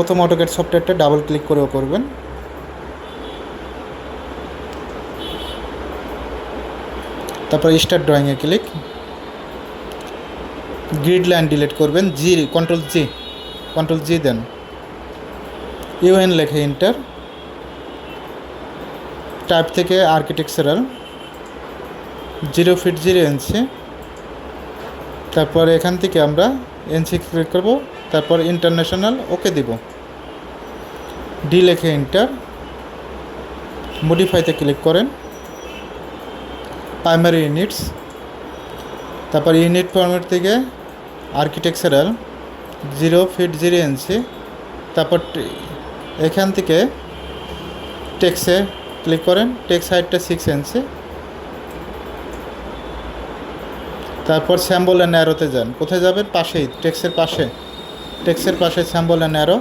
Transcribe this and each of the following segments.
প্রথম অটোক্যাড সফটওয়্যারটা double click করেও করবেন। তারপর স্টার্ট ড্রয়িংয়ে ক্লিক গ্রিড লাইন ডিলিট করবেন G control G control G দেন। ইউএন লেখে ইন্টার টাইপ থেকে architectural zero feet zero inch তারপর এখান থেকে আমরা এনসি ক্লিক করব। তারপর ইন্টারন্যাশনাল ওকে দিব। ডি লেখে ইন্টার মডিফাইতে ক্লিক করেন। প্রাইমারি ইউনিটস তারপর ইউনিট ফর্মেট থেকে architectural zero feet zero inch তারপর এখান থেকে টেক্সে ক্লিক করেন টেক্স হাইটটা সিক্স ইঞ্চি তারপর স্যাম্বল অ্যান্ড অ্যারোতে যান। কোথায় যাবেন? পাশেই টেক্সের পাশে। টেক্সের পাশে স্যাম্বল অ্যান্ড অ্যারো।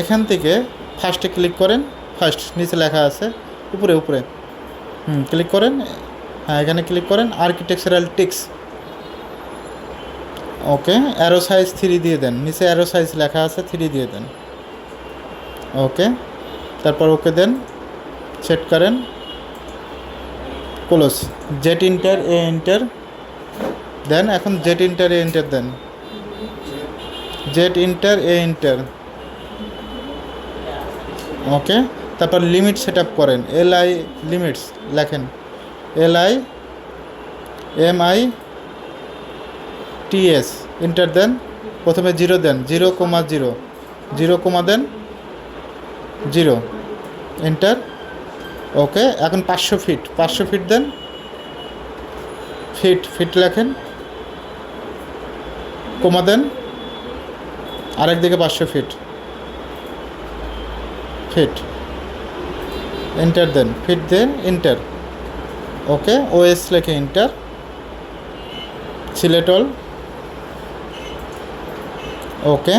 এখান থেকে ফার্স্টে ক্লিক করেন ফার্স্ট নিচে লেখা আছে, উপরে উপরে। হুম ক্লিক করেন হ্যাঁ এখানে ক্লিক করেন architectural ticks okay arrow size three দিয়ে দেন, নিচে অ্যারো সাইজ লেখা আছে থ্রি দিয়ে দেন। ওকে তারপর ওকে দেন সেট করেন close Z enter A enter দেন, এখন Z enter A enter then. Z enter, A enter. Okay, তারপর লিমিট সেট আপ করেন। এল আই লিমিটস লেখেন। L I M I TS, enter দেন, প্রথমে জিরো দেন, zero comma zero. Zero comma দেন, zero. Enter okay, এখন পাঁচশো feet. পাঁচশো feet দেন, feet feet লেখেন। Comma দেন আরেক দিকে পাঁচশো ফিট ফিট এন্টার দেন ফিট দেন এন্টার ওকে ওএস লেখে এন্টার সিলেটল ওকে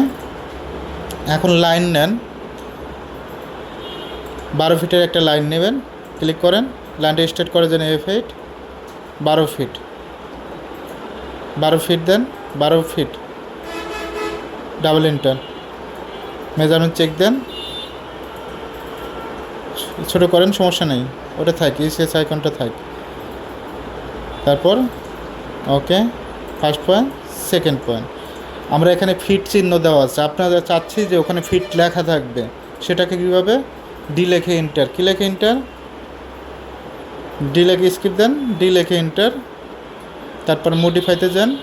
এখন লাইন নেন। বারো ফিটের একটা লাইন নেবেন। ক্লিক করেন। লাইনটা স্টার্ট করে দেন এফ এইট বারো ফিট বারো ফিট দেন বারো feet double enter measurement check দেন। ছোটো করেন, সমস্যা নেই। ওটা থাক ইসিএস আইকনটা থাক। তারপর, okay, first point, second point. আমরা এখানে ফিট চিহ্ন দেওয়া আছে। আপনারা চাচ্ছি যে ওখানে ফিট লেখা থাকবে। সেটাকে কীভাবে? ডি লেখে ইন্টার কী লেখে ইন্টার ডি লেখে স্কিপ দেন। ডি লেখে ইন্টার তারপর মডিফাইতে যান।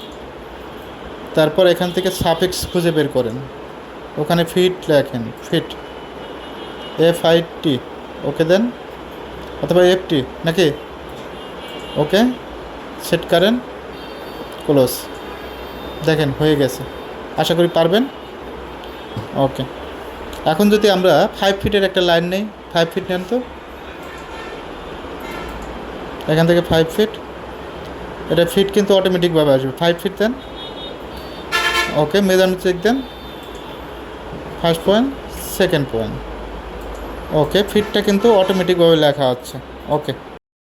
তারপর এখান থেকে সাফিক্স খুঁজে বের করেন। ওখানে ফিট লেখেন feet F I T okay দেন, অথবা এফ টি নাকি? ওকে সেট করেন ক্লোজ দেখেন হয়ে গেছে। আশা করি পারবেন? ওকে, এখন যদি আমরা ফাইভ ফিটের একটা লাইন নেই ফাইভ ফিট নেন তো? এখান থেকে ফাইভ ফিট এটা ফিট কিন্তু অটোমেটিকভাবে আসবে। ফাইভ ফিট দেন। ওকে মেজারমেন্ট চেক দেন first point second point okay ফিটটা কিন্তু অটোমেটিকভাবে লেখা হচ্ছে। ওকে